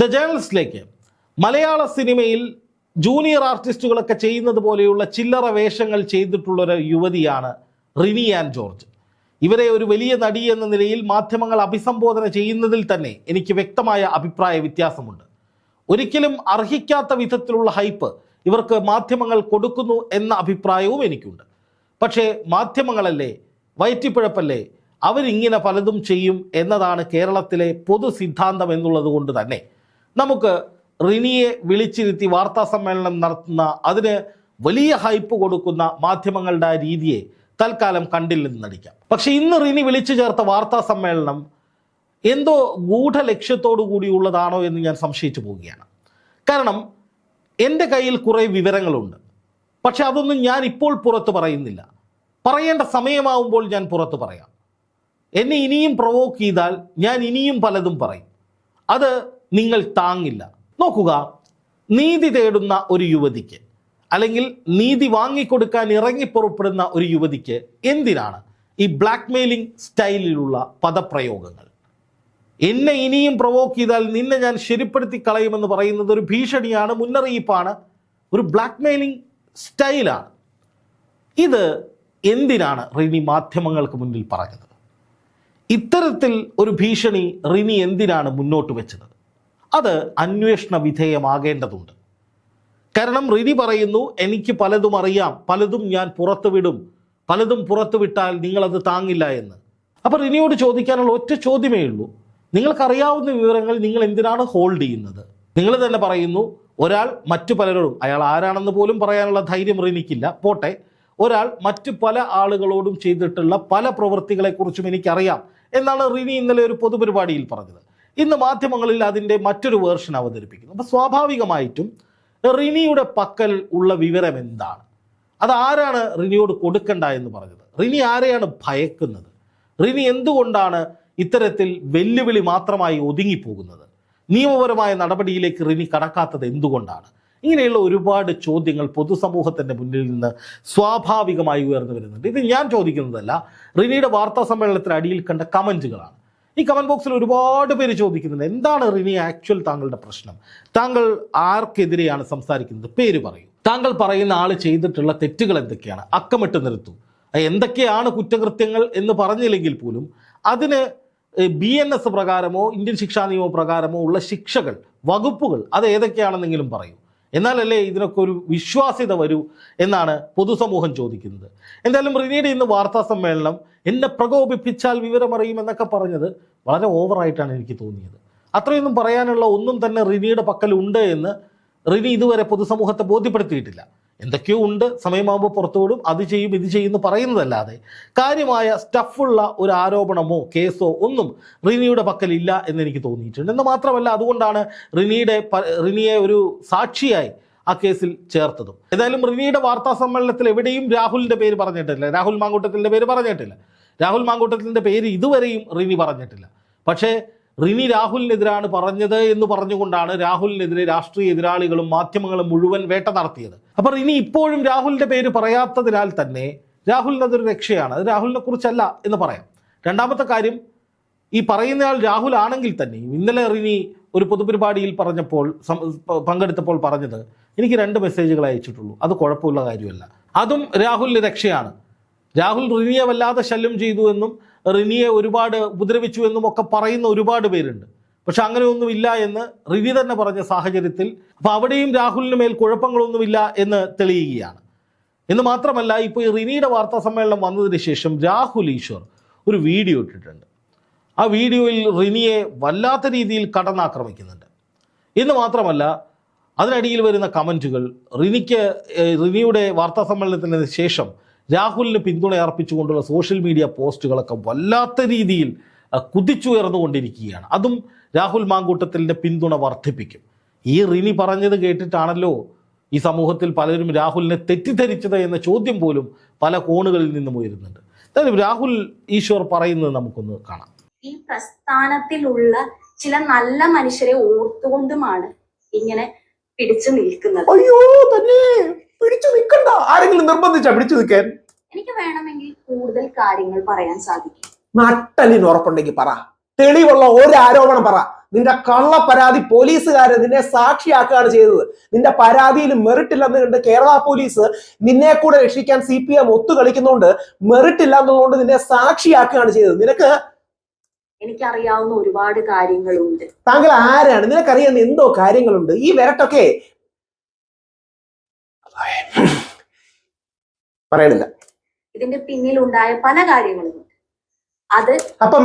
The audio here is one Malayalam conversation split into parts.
ദ ജേണലിസ്റ്റിലേക്ക്. മലയാള സിനിമയിൽ ജൂനിയർ ആർട്ടിസ്റ്റുകളൊക്കെ ചെയ്യുന്നത് പോലെയുള്ള ചില്ലറ വേഷങ്ങൾ ചെയ്തിട്ടുള്ള ഒരു യുവതിയാണ് റിനി ആൻഡ് ജോർജ്. ഇവരെ ഒരു വലിയ നടി എന്ന നിലയിൽ മാധ്യമങ്ങൾ അഭിസംബോധന ചെയ്യുന്നതിൽ തന്നെ എനിക്ക് വ്യക്തമായ അഭിപ്രായ വ്യത്യാസമുണ്ട്. ഒരിക്കലും അർഹിക്കാത്ത വിധത്തിലുള്ള ഹൈപ്പ് ഇവർക്ക് മാധ്യമങ്ങൾ കൊടുക്കുന്നു എന്ന അഭിപ്രായവും എനിക്കുണ്ട്. പക്ഷേ മാധ്യമങ്ങളല്ലേ വയറ്റിപ്പിഴപ്പല്ലേ അവരിങ്ങനെ പലതും ചെയ്യും എന്നതാണ് കേരളത്തിലെ പൊതു സിദ്ധാന്തം എന്നുള്ളത് കൊണ്ട് തന്നെ. നമുക്ക് റിനിയെ വിളിച്ചിരുത്തി വാർത്താ സമ്മേളനം നടത്തുന്ന അതിന് വലിയ ഹൈപ്പ് കൊടുക്കുന്ന മാധ്യമങ്ങളുടെ ആ രീതിയെ തൽക്കാലം കണ്ടില്ലെന്ന് നടിക്കാം. പക്ഷെ ഇന്ന് റിനി വിളിച്ചു ചേർത്ത വാർത്താ സമ്മേളനം എന്തോ ഗൂഢലക്ഷ്യത്തോടു കൂടിയുള്ളതാണോ എന്ന് ഞാൻ സംശയിച്ചു പോവുകയാണ്. കാരണം എന്റെ കയ്യിൽ കുറേ വിവരങ്ങളുണ്ട്. പക്ഷെ അതൊന്നും ഞാൻ ഇപ്പോൾ പുറത്തു പറയുന്നില്ല. പറയേണ്ട സമയമാവുമ്പോൾ ഞാൻ പുറത്തു പറയാം. എന്നെ ഇനിയും പ്രൊവോക്ക് ചെയ്താൽ ഞാൻ ഇനിയും പലതും പറയും. അത് നിങ്ങൾ താങ്ങില്ല. നോക്കുക നീതി തേടുന്ന ഒരു യുവതിക്ക് അല്ലെങ്കിൽ നീതി വാങ്ങിക്കൊടുക്കാൻ ഇറങ്ങിപ്പുറപ്പെടുന്ന ഒരു യുവതിക്ക് എന്തിനാണ് ഈ ബ്ലാക്ക് മെയിലിംഗ് സ്റ്റൈലിലുള്ള പദപ്രയോഗങ്ങൾ? എന്നെ ഇനിയും പ്രൊവോക്ക് ചെയ്താൽ നിന്നെ ഞാൻ ശരിപ്പെടുത്തി കളയുമെന്ന് പറയുന്നത് ഒരു ഭീഷണിയാണ് മുന്നറിയിപ്പാണ് ഒരു ബ്ലാക്ക് മെയിലിംഗ് സ്റ്റൈലാണ്. ഇത് എന്തിനാണ് റിനി മാധ്യമങ്ങൾക്ക് മുന്നിൽ പറഞ്ഞത്? ഇത്തരത്തിൽ ഒരു ഭീഷണി റിനി എന്തിനാണ് മുന്നോട്ട് വെച്ചത്? അത് അന്വേഷണ വിധേയമാകേണ്ടതുണ്ട്. കാരണം റിനി പറയുന്നു എനിക്ക് പലതും അറിയാം പലതും ഞാൻ പുറത്തു വിടും പലതും പുറത്തുവിട്ടാൽ നിങ്ങളത് താങ്ങില്ല എന്ന്. അപ്പോൾ റിനിയോട് ചോദിക്കാനുള്ള ഒറ്റ ചോദ്യമേ ഉള്ളൂ. നിങ്ങൾക്കറിയാവുന്ന വിവരങ്ങൾ നിങ്ങൾ എന്തിനാണ് ഹോൾഡ് ചെയ്യുന്നത്? നിങ്ങൾ തന്നെ പറയുന്നു ഒരാൾ മറ്റു പലരോടും അയാൾ ആരാണെന്ന് പോലും പറയാനുള്ള ധൈര്യം റിനിക്കില്ല. പോട്ടെ ഒരാൾ മറ്റു പല ആളുകളോടും ചെയ്തിട്ടുള്ള പല പ്രവൃത്തികളെക്കുറിച്ചും എനിക്കറിയാം എന്നാണ് റിനി ഇന്നലെ ഒരു പൊതുപരിപാടിയിൽ പറഞ്ഞത്. ഇന്ന് മാധ്യമങ്ങളിൽ അതിന്റെ മറ്റൊരു വേർഷൻ അവതരിപ്പിക്കുന്നു. അപ്പോൾ സ്വാഭാവികമായിട്ടും റിനിയുടെ പക്കൽ ഉള്ള വിവരം എന്താണ്? അത് ആരാണ് റിനിയോട് കൊടുക്കണ്ട എന്ന് പറഞ്ഞത്? റിനി ആരെയാണ് ഭയക്കുന്നത്? റിനി എന്തുകൊണ്ടാണ് ഇത്തരത്തിൽ വെല്ലുവിളി മാത്രമായി ഒതുങ്ങിപ്പോകുന്നത്? നിയമപരമായ നടപടിയിലേക്ക് റിനി കടക്കാത്തത് എന്തുകൊണ്ടാണ്? ഇങ്ങനെയുള്ള ഒരുപാട് ചോദ്യങ്ങൾ പൊതുസമൂഹത്തിന്റെ മുന്നിൽ നിന്ന് സ്വാഭാവികമായി ഉയർന്നു വരുന്നുണ്ട്. ഇത് ഞാൻ ചോദിക്കുന്നതല്ല റിനിയുടെ വാർത്താ സമ്മേളനത്തിന് അടിയിൽ കണ്ട കമന്റുകളാണ് ഈ കമന്റ് ബോക്സിൽ ഒരുപാട് പേര് ചോദിക്കുന്നുണ്ട്. എന്താണ് റിനി ആക്ച്വൽ താങ്കളുടെ പ്രശ്നം? താങ്കൾ ആർക്കെതിരെയാണ് സംസാരിക്കുന്നത്? പേര് പറയൂ. താങ്കൾ പറയുന്ന ആൾ ചെയ്തിട്ടുള്ള തെറ്റുകൾ എന്തൊക്കെയാണ്? അക്കമിട്ട് നിർത്തൂ. എന്തൊക്കെയാണ് കുറ്റകൃത്യങ്ങൾ എന്ന് പറഞ്ഞില്ലെങ്കിൽ പോലും അതിന് ബി എൻ എസ് പ്രകാരമോ ഇന്ത്യൻ ശിക്ഷാ നിയമ പ്രകാരമോ ഉള്ള ശിക്ഷകൾ വകുപ്പുകൾ അത് ഏതൊക്കെയാണെന്നെങ്കിലും പറയൂ. എന്നാലല്ലേ ഇതിനൊക്കെ ഒരു വിശ്വാസ്യത വരൂ എന്നാണ് പൊതുസമൂഹം ചോദിക്കുന്നത്. എന്തായാലും റിനീഡ് ഇന്ന് വാർത്താ സമ്മേളനം എന്നെ പ്രകോപിപ്പിച്ചാൽ വിവരമറിയും എന്നൊക്കെ പറഞ്ഞത് വളരെ ഓവറായിട്ടാണ് എനിക്ക് തോന്നിയത്. അത്രയൊന്നും പറയാനുള്ള ഒന്നും തന്നെ റിനിയുടെ പക്കലുണ്ട് എന്ന് റിനി ഇതുവരെ പൊതുസമൂഹത്തെ ബോധ്യപ്പെടുത്തിയിട്ടില്ല. എന്തൊക്കെയോ ഉണ്ട്. സമയമാകുമ്പോൾ പുറത്തുവിടും അത് ചെയ്യും ഇത് ചെയ്യുമെന്ന് പറയുന്നതല്ലാതെ കാര്യമായ സ്റ്റഫുള്ള ഒരു ആരോപണമോ കേസോ ഒന്നും റിനിയുടെ പക്കലില്ല എന്ന് എനിക്ക് തോന്നിയിട്ടുണ്ട്. എന്ന് മാത്രമല്ല അതുകൊണ്ടാണ് റിനിയുടെ റിനിയെ ഒരു സാക്ഷിയായി ആ കേസിൽ ചേർത്തതും. ഏതായാലും റിനിയുടെ വാർത്താ സമ്മേളനത്തിൽ എവിടെയും രാഹുലിന്റെ പേര് പറഞ്ഞിട്ടില്ല. രാഹുൽ മാങ്കൂട്ടത്തിന്റെ പേര് പറഞ്ഞിട്ടില്ല. രാഹുൽ മാങ്കൂട്ടത്തിന്റെ പേര് ഇതുവരെയും റിനി പറഞ്ഞിട്ടില്ല. പക്ഷേ റിനി രാഹുലിനെതിരാണ് പറഞ്ഞത് എന്ന് പറഞ്ഞുകൊണ്ടാണ് രാഹുലിനെതിരെ രാഷ്ട്രീയ എതിരാളികളും മാധ്യമങ്ങളും മുഴുവൻ വേട്ട നടത്തിയത്. അപ്പോൾ റിനി ഇപ്പോഴും രാഹുലിന്റെ പേര് പറയാത്തതിനാൽ തന്നെ രാഹുലിന് അതൊരു രക്ഷയാണ്. അത് രാഹുലിനെ കുറിച്ചല്ല എന്ന് പറയാം. രണ്ടാമത്തെ കാര്യം ഈ പറയുന്നയാൾ രാഹുൽ ആണെങ്കിൽ തന്നെ ഇന്നലെ റിനി ഒരു പൊതുപരിപാടിയിൽ പറഞ്ഞപ്പോൾ പങ്കെടുത്തപ്പോൾ പറഞ്ഞത് എനിക്ക് രണ്ട് മെസ്സേജുകൾ അയച്ചിട്ടുള്ളൂ. അത് കുഴപ്പമുള്ള കാര്യമല്ല. അതും രാഹുലിന് രക്ഷയാണ്. രാഹുൽ റിനിയെ വല്ലാതെ ശല്യം ചെയ്തു എന്നും റിനിയെ ഒരുപാട് ഉപദ്രവിച്ചു എന്നും ഒക്കെ പറയുന്ന ഒരുപാട് പേരുണ്ട്. പക്ഷെ അങ്ങനെയൊന്നുമില്ല എന്ന് റിനി തന്നെ പറഞ്ഞ സാഹചര്യത്തിൽ അപ്പോൾ അവിടെയും രാഹുലിന് മേൽ കുഴപ്പങ്ങളൊന്നുമില്ല എന്ന് തെളിയുകയാണ്. എന്ന് മാത്രമല്ല ഇപ്പൊ ഈ റിനിയുടെ വാർത്താ സമ്മേളനം വന്നതിന് ശേഷം രാഹുൽ ഈശ്വർ ഒരു വീഡിയോ ഇട്ടിട്ടുണ്ട്. ആ വീഡിയോയിൽ റിനിയെ വല്ലാത്ത രീതിയിൽ കടന്നാക്രമിക്കുന്നുണ്ട്. എന്ന് മാത്രമല്ല അതിനടിയിൽ വരുന്ന കമന്റുകൾ റിനിക്ക് റിനിയുടെ വാർത്താ സമ്മേളനത്തിന് ശേഷം രാഹുലിന് പിന്തുണ അർപ്പിച്ചുകൊണ്ടുള്ള സോഷ്യൽ മീഡിയ പോസ്റ്റുകളൊക്കെ വല്ലാത്ത രീതിയിൽ കുതിച്ചുയർന്നുകൊണ്ടിരിക്കുകയാണ്. അതും രാഹുൽ മാങ്കൂട്ടത്തിലിന്റെ പിന്തുണ വർദ്ധിപ്പിക്കും. ഈ റിനി പറഞ്ഞത് കേട്ടിട്ടാണല്ലോ ഈ സമൂഹത്തിൽ പലരും രാഹുലിനെ തെറ്റിദ്ധരിച്ചത് എന്ന ചോദ്യം പോലും പല കോണുകളിൽ നിന്നും ഉയരുന്നുണ്ട്. എന്തായാലും രാഹുൽ ഈശ്വർ പറയുന്നത് നമുക്കൊന്ന് കാണാം. ഈ പ്രസ്ഥാനത്തിലുള്ള ചില നല്ല മനുഷ്യരെ ഓർത്തുകൊണ്ടുമാണ് ഇങ്ങനെ പിടിച്ചു നിൽക്കുന്നത്. അയ്യോ തന്നെ പിടിച്ചു നിൽക്കണ്ട. ആരെങ്കിലും നിർബന്ധിച്ചാ പിടിച്ചു നിൽക്കാൻ? എനിക്ക് വേണമെങ്കിൽ കൂടുതൽ കാര്യങ്ങൾ പറയാൻ സാധിക്കും. നട്ടലിന് ഉറപ്പുണ്ടെങ്കിൽ പറ. തെളിവുള്ള ഒരു ആരോപണം പറ. നിന്റെ കള്ള പരാതി പോലീസുകാര് നിന്നെ സാക്ഷിയാക്കുകയാണ് ചെയ്തത്. നിന്റെ പരാതിയിൽ മെറിറ്റ് ഇല്ലെന്ന് കണ്ട് കേരള പോലീസ് നിന്നെ കൂടെ രക്ഷിക്കാൻ സി പി എം ഒത്തുകളിക്കുന്നതുകൊണ്ട് മെറിറ്റ് ഇല്ല എന്നുള്ളതുകൊണ്ട് നിന്നെ സാക്ഷിയാക്കുകയാണ് ചെയ്തത്. നിനക്ക് എനിക്കറിയാവുന്ന ഒരുപാട് കാര്യങ്ങളുണ്ട്. താങ്കൾ ആരാണ്? നിനക്കറിയാവുന്ന എന്തോ കാര്യങ്ങളുണ്ട്? ഈ വിരട്ടൊക്കെ. പറയണില്ല. ഇതിന്റെ പിന്നിലുണ്ടായ പല കാര്യങ്ങളും അത് അപ്പം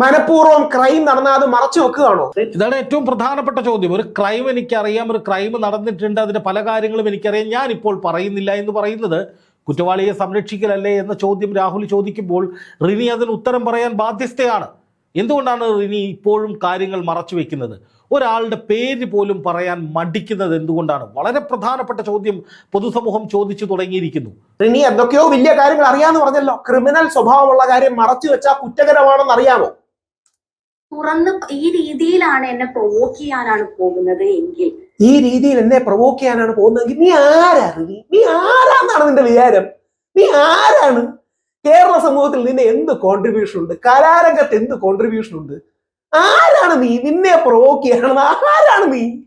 മനഃപൂർവം ക്രൈം നടന്നാൽ അത് മറച്ചു വെക്കുകയാണോ? ഇതാണ് ഏറ്റവും പ്രധാനപ്പെട്ട ചോദ്യം. ഒരു ക്രൈം എനിക്കറിയാം ഒരു ക്രൈം നടന്നിട്ടുണ്ട് അതിന്റെ പല കാര്യങ്ങളും എനിക്കറിയാം. ഞാൻ ഇപ്പോൾ പറയുന്നില്ല എന്ന് പറയുന്നത് കുറ്റവാളിയെ സംരക്ഷിക്കലല്ലേ എന്ന ചോദ്യം രാഹുൽ ചോദിക്കുമ്പോൾ റിനി അതിന് ഉത്തരം പറയാൻ ബാധ്യസ്ഥയാണ്. എന്തുകൊണ്ടാണ് റിനി ഇപ്പോഴും കാര്യങ്ങൾ മറച്ചു വെക്കുന്നത്? ഒരാളുടെ പേര് പോലും പറയാൻ മടിക്കുന്നത് എന്തുകൊണ്ടാണ്? വളരെ പ്രധാനപ്പെട്ട ചോദ്യം പൊതുസമൂഹം ചോദിച്ചു തുടങ്ങിയിരിക്കുന്നു. ഇനി എന്തൊക്കെയോ വലിയ കാര്യങ്ങൾ അറിയാന്ന് പറഞ്ഞല്ലോ. ക്രിമിനൽ സ്വഭാവമുള്ള കാര്യം മറച്ചു വെച്ചാൽ കുറ്റകരമാണെന്ന് അറിയാമോ തുറന്ന് ഈ രീതിയിലാണ് എന്നെ പ്രൊവോക്ക് ചെയ്യാനാണ് പോകുന്നത് എങ്കിൽ. ഈ രീതിയിൽ എന്നെ പ്രൊവോക്ക് ചെയ്യാനാണ് പോകുന്നതെങ്കിൽ നീ ആരാണ്? നീ നീ ആരാന്നാണ് നിന്റെ വിചാരം? നീ ആരാണ്? കേരള സമൂഹത്തിൽ നിന്നെ എന്ത് കോൺട്രിബ്യൂഷൻ ഉണ്ട്? കലാരംഗത്ത് എന്ത് കോൺട്രിബ്യൂഷൻ ഉണ്ട്? ആരാണ് നീ? നിന്നെ പ്രൊവോക്ക് ചെയ്യണം. ആരാണ് നീ?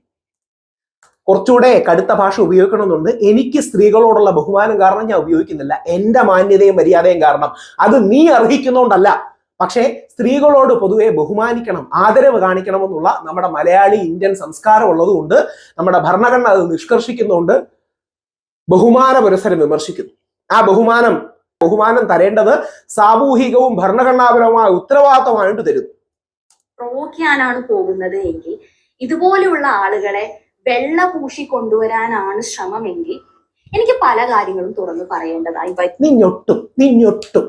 കുറച്ചുകൂടെ കടുത്ത ഭാഷ ഉപയോഗിക്കണമെന്നുണ്ട്. എനിക്ക് സ്ത്രീകളോടുള്ള ബഹുമാനം കാരണം ഞാൻ ഉപയോഗിക്കുന്നില്ല. എന്റെ മാന്യതയും മര്യാദയും കാരണം. അത് നീ അർഹിക്കുന്നോണ്ടല്ല. പക്ഷേ സ്ത്രീകളോട് പൊതുവെ ബഹുമാനിക്കണം ആദരവ് കാണിക്കണം എന്നുള്ള നമ്മുടെ മലയാളി ഇന്ത്യൻ സംസ്കാരം ഉള്ളതുകൊണ്ട് നമ്മുടെ ഭരണഘടന അത് നിഷ്കർഷിക്കുന്നുണ്ട് ബഹുമാന പുരസരം വിമർശിക്കുന്നു. ആ ബഹുമാനം ബഹുമാനം തരേണ്ടത് സാമൂഹികവും ഭരണഘടനാപരവുമായ ഉത്തരവാദിത്തമായിട്ട് തരുന്നു. പ്രൊവോക്ക് ചെയ്യാനാണ് പോകുന്നത് എങ്കിൽ ഇതുപോലെയുള്ള ആളുകളെ വെള്ള പൂശി കൊണ്ടുവരാനാണ് ശ്രമമെങ്കിൽ എനിക്ക് പല കാര്യങ്ങളും തുറന്നു പറയേണ്ടതായി നീ ഞൊട്ടും നീ ഞൊട്ടും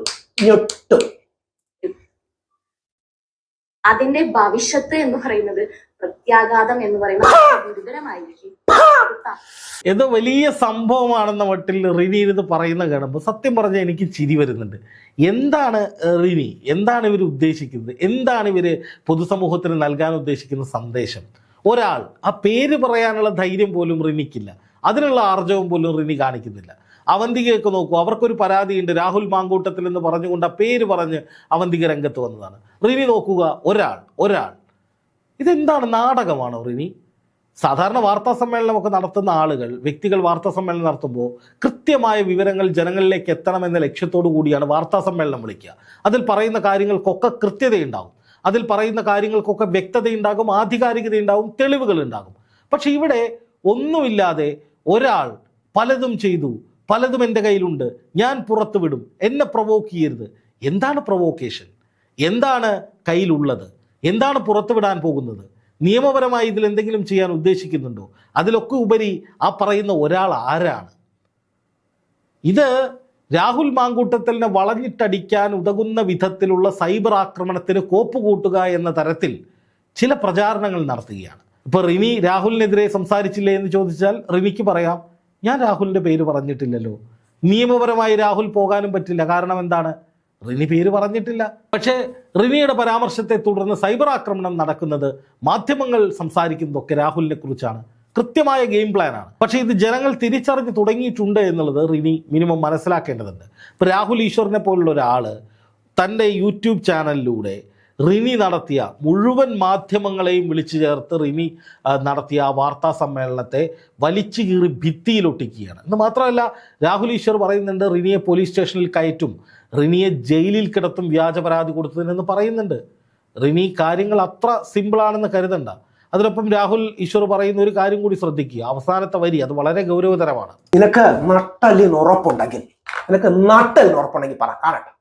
അതിന്റെ ഭവിഷ്യത്ത് എന്ന് പറയുന്നത് പ്രത്യാഘാതം എന്ന് പറയുന്നത് ഗുരുതരമായിരിക്കും. ഏതോ വലിയ സംഭവമാണെന്ന മട്ടിൽ റിനി ഇരുന്ന് പറയുന്ന കാണുമ്പോൾ സത്യം പറഞ്ഞാൽ എനിക്ക് ചിരി വരുന്നുണ്ട്. എന്താണ് റിനി? എന്താണ് ഇവർ ഉദ്ദേശിക്കുന്നത്? എന്താണ് ഇവർ പൊതുസമൂഹത്തിന് നൽകാൻ ഉദ്ദേശിക്കുന്ന സന്ദേശം? ഒരാൾ ആ പേര് പറയാനുള്ള ധൈര്യം പോലും റിനിക്കില്ല. അതിനുള്ള ആർജവം പോലും റിനി കാണിക്കുന്നില്ല. അവന്തികയൊക്കെ നോക്കൂ. അവർക്കൊരു പരാതിയുണ്ട്. രാഹുൽ മാങ്കൂട്ടത്തിൽ എന്ന് പറഞ്ഞുകൊണ്ട് ആ പേര് പറഞ്ഞ് അവന്തിക രംഗത്ത് വന്നതാണ്. റിനി നോക്കുക. ഒരാൾ ഒരാൾ. ഇതെന്താണ് നാടകമാണോ റിനി? സാധാരണ വാർത്താ സമ്മേളനമൊക്കെ നടത്തുന്ന ആളുകൾ വ്യക്തികൾ വാർത്താ സമ്മേളനം നടത്തുമ്പോൾ കൃത്യമായ വിവരങ്ങൾ ജനങ്ങളിലേക്ക് എത്തണമെന്ന ലക്ഷ്യത്തോടു കൂടിയാണ് വാർത്താ സമ്മേളനം വിളിക്കുക. അതിൽ പറയുന്ന കാര്യങ്ങൾക്കൊക്കെ കൃത്യതയുണ്ടാകും. അതിൽ പറയുന്ന കാര്യങ്ങൾക്കൊക്കെ വ്യക്തതയുണ്ടാകും ആധികാരികതയുണ്ടാകും തെളിവുകൾ ഉണ്ടാകും പക്ഷെ ഇവിടെ ഒന്നുമില്ലാതെ ഒരാൾ പലതും ചെയ്തു. പലതും എന്റെ കയ്യിലുണ്ട്. ഞാൻ പുറത്തു വിടും. എന്നെ പ്രൊവോക്ക് ചെയ്യരുത്. എന്താണ് പ്രൊവോക്കേഷൻ എന്താണ് കയ്യിലുള്ളത്? എന്താണ് പുറത്തുവിടാൻ പോകുന്നത്? നിയമപരമായി ഇതിൽ എന്തെങ്കിലും ചെയ്യാൻ ഉദ്ദേശിക്കുന്നുണ്ടോ? അതിലൊക്കെ ഉപരി ആ പറയുന്ന ഒരാൾ ആരാണ്? ഇത് രാഹുൽ മാങ്കൂട്ടത്തലിനെ വളഞ്ഞിട്ടടിക്കാൻ ഉതകുന്ന വിധത്തിലുള്ള സൈബർ ആക്രമണത്തിന് കോപ്പ് കൂട്ടുക എന്ന തരത്തിൽ ചില പ്രചാരണങ്ങൾ നടത്തുകയാണ്. ഇപ്പൊ റിനി രാഹുലിനെതിരെ സംസാരിച്ചില്ലേ എന്ന് ചോദിച്ചാൽ റിനിക്ക് പറയാം. ഞാൻ രാഹുലിന്റെ പേര് പറഞ്ഞിട്ടില്ലല്ലോ. നിയമപരമായി രാഹുൽ പോകാനും പറ്റില്ല. കാരണം എന്താണ്? റിനി പേര് പറഞ്ഞിട്ടില്ല. പക്ഷേ റിനിയുടെ പരാമർശത്തെ തുടർന്ന് സൈബർ ആക്രമണം നടക്കുന്നത് മാധ്യമങ്ങൾ സംസാരിക്കുന്നതൊക്കെ രാഹുലിനെ കുറിച്ചാണ്. കൃത്യമായ ഗെയിം പ്ലാനാണ് പക്ഷേ ഇത് ജനങ്ങൾ തിരിച്ചറിഞ്ഞ് തുടങ്ങിയിട്ടുണ്ട് എന്നുള്ളത് റിനി മിനിമം മനസ്സിലാക്കേണ്ടതുണ്ട്. ഇപ്പോൾ രാഹുൽ ഈശ്വറിനെ പോലുള്ള ഒരാൾ തന്റെ യൂട്യൂബ് ചാനലിലൂടെ റിനി നടത്തിയ മുഴുവൻ മാധ്യമങ്ങളെയും വിളിച്ചു ചേർത്ത് റിനി നടത്തിയ ആ വാർത്താ സമ്മേളനത്തെ വലിച്ചു കീറി ഭിത്തിയിലൊട്ടിക്കുകയാണ്. എന്ന് മാത്രമല്ല രാഹുൽ ഈശ്വർ പറയുന്നുണ്ട് റിനിയെ പോലീസ് സ്റ്റേഷനിൽ കയറ്റും. റിനിയെ ജയിലിൽ കിടത്തും വ്യാജ പരാതി കൊടുത്തതിനെന്ന് പറയുന്നുണ്ട്. റിനി കാര്യങ്ങൾ അത്ര സിമ്പിളാണെന്ന് കരുതണ്ട. അതിനൊപ്പം രാഹുൽ ഈശ്വർ പറയുന്ന ഒരു കാര്യം കൂടി ശ്രദ്ധിക്കുക. അവസാനത്തെ വരി അത് വളരെ ഗൗരവതരമാണ്. നിനക്ക് നട്ടലിന് ഉറപ്പുണ്ടെങ്കിൽ നിനക്ക് നട്ടലിന് ഉറപ്പുണ്ടെങ്കിൽ പറ കാണട്ടെ.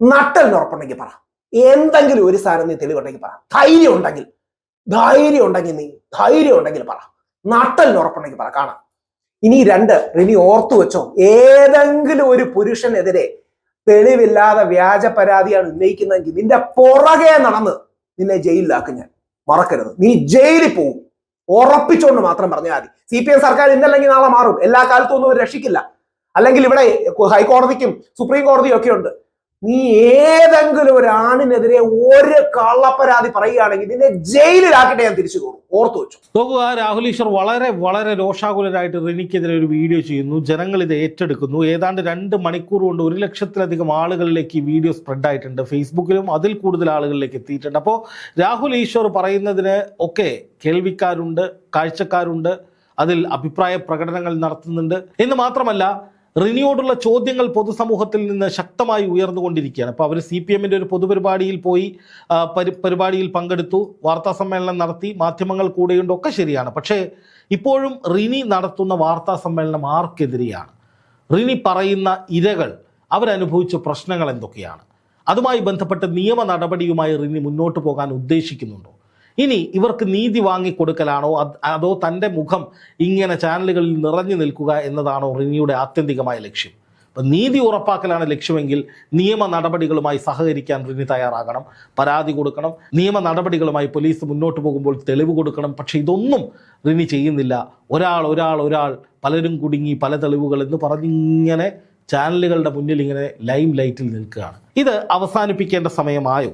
നട്ടലിന് ഉറപ്പുണ്ടെങ്കിൽ പറ. എന്തെങ്കിലും ഒരു സാധനം നീ തെളിവുണ്ടെങ്കിൽ പറ. ധൈര്യം ഉണ്ടെങ്കിൽ. ധൈര്യം ഉണ്ടെങ്കിൽ നീ ധൈര്യം ഉണ്ടെങ്കിൽ പറ. നട്ടലിന് ഉറപ്പുണ്ടെങ്കിൽ പറ കാണാം. ഇനി രണ്ട് ഇനി ഓർത്തു വെച്ചോ. ഏതെങ്കിലും ഒരു പുരുഷനെതിരെ തെളിവില്ലാതെ വ്യാജ പരാതിയാണ് ഉന്നയിക്കുന്നതെങ്കിൽ നിന്റെ പുറകെ നടന്ന് നിന്നെ ജയിലിലാക്കും ഞാൻ. മറക്കരുത്. നീ ജയിലിൽ പോവും. ഉറപ്പിച്ചുകൊണ്ട് മാത്രം പറഞ്ഞാൽ മതി. സി പി എം സർക്കാർ ഇന്നല്ലെങ്കിൽ നാളെ മാറും. എല്ലാ കാലത്തും ഒന്നും രക്ഷിക്കില്ല. അല്ലെങ്കിൽ ഇവിടെ ഹൈക്കോടതിക്കും സുപ്രീം കോടതിയും ഒക്കെ ഉണ്ട്. നീ ഏതെങ്കിലും ഒരു ഒരു കള്ളപ്പരാതി പറയുകയാണെങ്കിൽ നിന്നെ ജയിലിലാക്കട്ടെ ഞാൻ തിരിച്ചു പോകും. ഓർത്തു വെച്ചു. നോക്കുക രാഹുൽ ഈശ്വർ വളരെ വളരെ രോഷാകുലരായിട്ട് റിനിക്കെതിരെ ഒരു വീഡിയോ ചെയ്യുന്നു. ജനങ്ങൾ ഇത് ഏറ്റെടുക്കുന്നു. ഏതാണ്ട് രണ്ട് മണിക്കൂർ കൊണ്ട് ഒരു ലക്ഷത്തിലധികം ആളുകളിലേക്ക് ഈ വീഡിയോ സ്പ്രെഡ് ആയിട്ടുണ്ട് ഫേസ്ബുക്കിലും അതിൽ കൂടുതൽ ആളുകളിലേക്ക് എത്തിയിട്ടുണ്ട്. അപ്പോൾ രാഹുൽ ഈശ്വർ പറയുന്നതിന് ഒക്കെ കേൾവിക്കാരുണ്ട് കാഴ്ചക്കാരുണ്ട്. അതിൽ അഭിപ്രായ പ്രകടനങ്ങൾ നടത്തുന്നുണ്ട്. എന്ന് മാത്രമല്ല റിനിയോടുള്ള ചോദ്യങ്ങൾ പൊതുസമൂഹത്തിൽ നിന്ന് ശക്തമായി ഉയർന്നുകൊണ്ടിരിക്കുകയാണ്. അപ്പോൾ അവർ സി പി എമ്മിന്റെ ഒരു പൊതുപരിപാടിയിൽ പോയി പരി പരിപാടിയിൽ പങ്കെടുത്തു വാർത്താ സമ്മേളനം നടത്തി മാധ്യമങ്ങൾ കൂടെയുണ്ട് ഒക്കെ ശരിയാണ്. പക്ഷേ ഇപ്പോഴും റിനി നടത്തുന്ന വാർത്താ സമ്മേളനം ആർക്കെതിരെയാണ്? റിനി പറയുന്ന ഇരകൾ അവരനുഭവിച്ച പ്രശ്നങ്ങൾ എന്തൊക്കെയാണ്? അതുമായി ബന്ധപ്പെട്ട് നിയമ നടപടിയുമായി റിനി മുന്നോട്ട് പോകാൻ ഉദ്ദേശിക്കുന്നുണ്ടോ? ഇനി ഇവർക്ക് നീതി വാങ്ങിക്കൊടുക്കലാണോ അത് തന്റെ മുഖം ഇങ്ങനെ ചാനലുകളിൽ നിറഞ്ഞു നിൽക്കുക എന്നതാണോ റിനിയുടെ ആത്യന്തികമായ ലക്ഷ്യം? അപ്പം നീതി ഉറപ്പാക്കലാണ് ലക്ഷ്യമെങ്കിൽ നിയമ നടപടികളുമായി സഹകരിക്കാൻ റിനി തയ്യാറാകണം. പരാതി കൊടുക്കണം. നിയമ നടപടികളുമായി പോലീസ് മുന്നോട്ട് പോകുമ്പോൾ തെളിവ് കൊടുക്കണം. പക്ഷേ ഇതൊന്നും റിനി ചെയ്യുന്നില്ല. ഒരാൾ ഒരാൾ ഒരാൾ പലരും കുടുങ്ങി പല തെളിവുകൾ എന്ന് പറഞ്ഞിങ്ങനെ ചാനലുകളുടെ മുന്നിൽ ഇങ്ങനെ ലൈം ലൈറ്റിൽ നിൽക്കുകയാണ്. ഇത് അവസാനിപ്പിക്കേണ്ട സമയമായോ?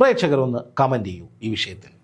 പ്രേക്ഷകരൊന്ന് കമന്റ് ചെയ്യൂ ഈ വിഷയത്തിൽ.